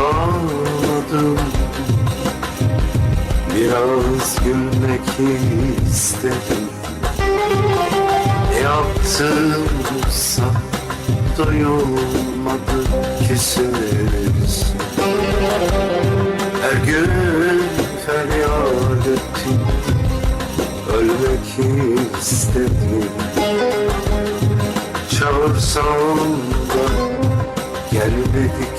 ağladım Biraz gülmek istedim. Yaptımsa duyulmadı küsünüz Her gün feryat ettim. Ölmek istedim. Çağırsam da gelmedik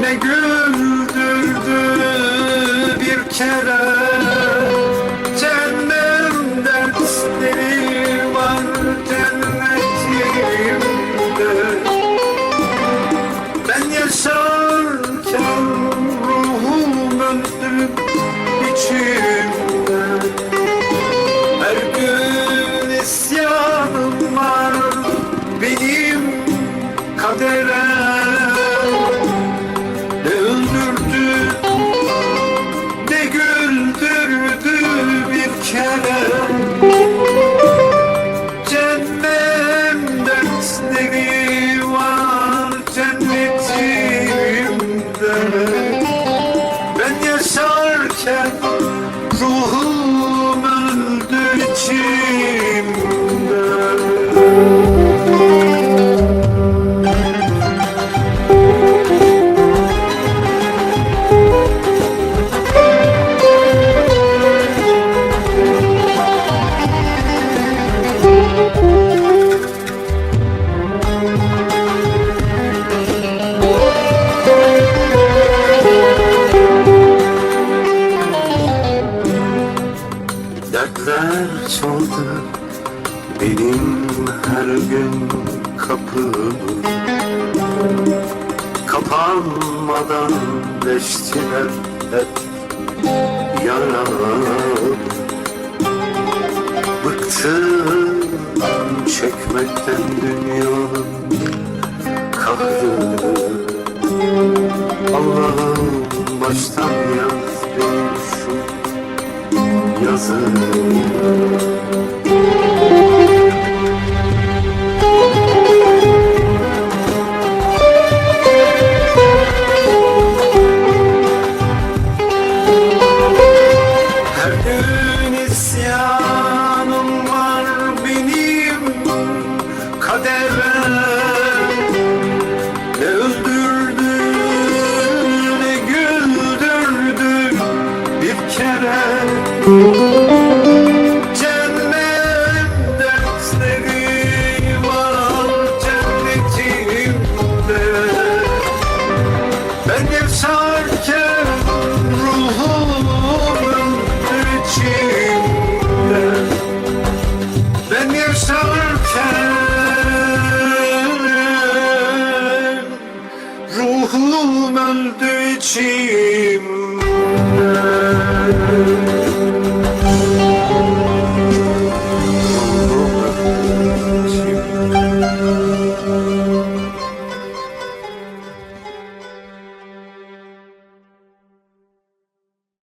ne güldürdü bir kere ruhum öldü içimde benim her gün kapımı Kapanmadan deştiler hep yaralı Bıktım çekmekten dünyanın kahrını Allah'ım baştan yaz şu yazı gün isyanım var benim kadere. Ne öldürdü ne güldürdü bir kere ölürken Ruhum öldü içimde Ruhum öldü içimde